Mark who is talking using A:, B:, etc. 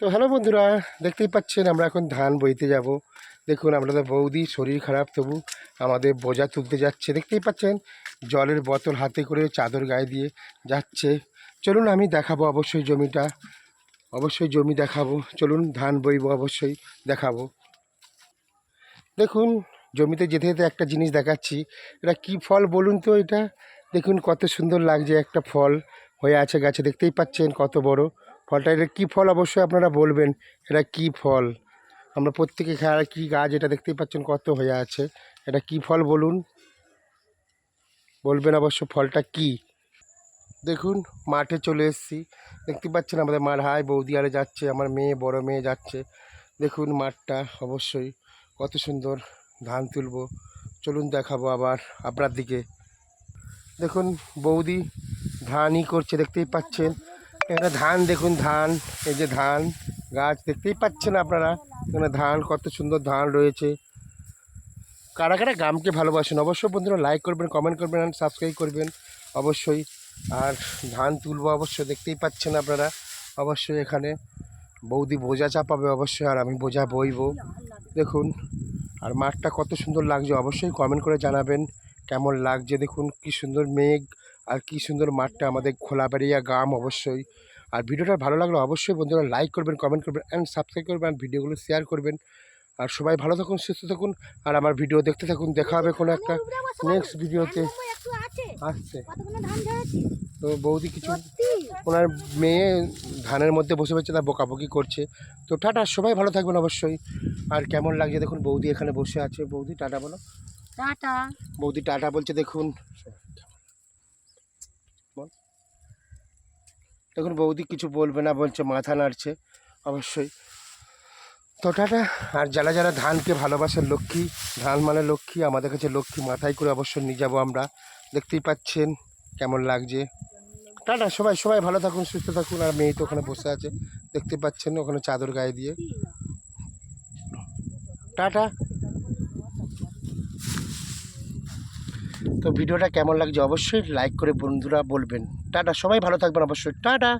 A: তো হ্যালো বন্ধুরা, দেখতেই পাচ্ছেন আমরা এখন ধান বইতে যাব। দেখুন আমাদের বৌদি, শরীর খারাপ তবু আমাদের বোঝা তুলতে যাচ্ছে। দেখতেই পাচ্ছেন, জলের বোতল হাতে করে চাদর গায়ে দিয়ে যাচ্ছে। চলুন, আমি দেখাবো অবশ্যই জমিটা। অবশ্যই জমি দেখাবো। চলুন, ধান বইব অবশ্যই দেখাবো। দেখুন, জমিতে যেতে যেতে একটা জিনিস দেখাচ্ছি। এটা কি ফল বলুন তো এটা? দেখুন, কত সুন্দর লাগছে একটা ফল হয়ে আছে গাছে। দেখতেই পাচ্ছেন, কত বড়। ফলটা, এটা কী ফল অবশ্যই আপনারা বলবেন, এটা কি ফল? আমরা প্রত্যেকে খেয়াল কী গাছ, এটা দেখতেই পাচ্ছেন কত হয়ে আছে। এটা কি ফল বলুন? বলবেন অবশ্য ফলটা কি? দেখুন, মাঠে চলে এসেছি। দেখতে পাচ্ছেন আমাদের মার হাই বৌদি আরে যাচ্ছে, আমার মেয়ে, বড় মেয়ে যাচ্ছে। দেখুন মাঠটা অবশ্যই কত সুন্দর ধান তুলবো। চলুন দেখাবো আবার আপনার দিকে। দেখুন বৌদি ধানই করছে, দেখতেই পাচ্ছেন। এখানে ধান, দেখুন ধান, এই যে ধান গাছ দেখতেই পাচ্ছেন আপনারা। এখানে ধান, কত সুন্দর ধান রয়েছে। কারা কারা গ্রামকে ভালোবাসেন, অবশ্যই বন্ধুরা লাইক করবেন কমেন্ট করবেন আর সাবস্ক্রাইব করবেন, অবশ্যই। আর ধান তুলবো, অবশ্যই দেখতেই পাচ্ছেন আপনারা। অবশ্যই এখানে বৌদি বোঝা চাপাবে, অবশ্যই, আর আমি বোঝা বইবো। দেখুন, আর মাঠটা কত সুন্দর লাগছে, অবশ্যই কমেন্ট করে জানাবেন, কেমন লাগছে, দেখুন, কি সুন্দর মেঘ। আর কি সুন্দর মাঠটা আমাদের খোলাবাড়িয়া গ্রাম অবশ্যই। আর ভিডিওটা ভালো লাগলে অবশ্যই বন্ধুরা লাইক করবেন কমেন্ট করবেন অ্যান্ড সাবস্ক্রাইব করবেন আর ভিডিওগুলো শেয়ার করবেন। আর সবাই ভালো থাকুন সুস্থ থাকুন আর আমার ভিডিও দেখতে থাকুন। দেখা হবে কোনো একটা নেক্সট ভিডিওতে আসছে তো বৌদি কিছু ওনার মেয়ে ধানের মধ্যে বসে বসে তা বকাবকি করছে। তো টাটা সবাই ভালো থাকবেন অবশ্যই। আর কেমন লাগছে দেখুন বৌদি এখানে বসে আছে। বৌদি টাটা বলো।
B: টাটা।
A: বৌদি টাটা বলছে দেখুন। দেখুন বৌদি কিছু বলবে না, বলছে মাথা নাড়ছে, অবশ্যই। তো টাটা। আর যারা যারা ধানকে ভালোবাসেন, লক্ষ্মী, ধান মানে লক্ষ্মী, আমাদের কাছে লক্ষ্মী মাথায় করে অবশ্যই নিয়ে যাব আমরা। দেখতেই পাচ্ছেন কেমন লাগছে। টাটা, সবাই সবাই ভালো থাকুন, সুস্থ থাকুন। আর মেয়ে তো ওখানে বসে আছে, দেখতে পাচ্ছেন ওখানে চাদর গায়ে দিয়ে। টাটা। তো ভিডিওটা কেমন লাগছে অবশ্যই লাইক করে বন্ধুরা বলবেন। টাটা সবাই ভালো থাকবেন অবশ্যই। টাটা!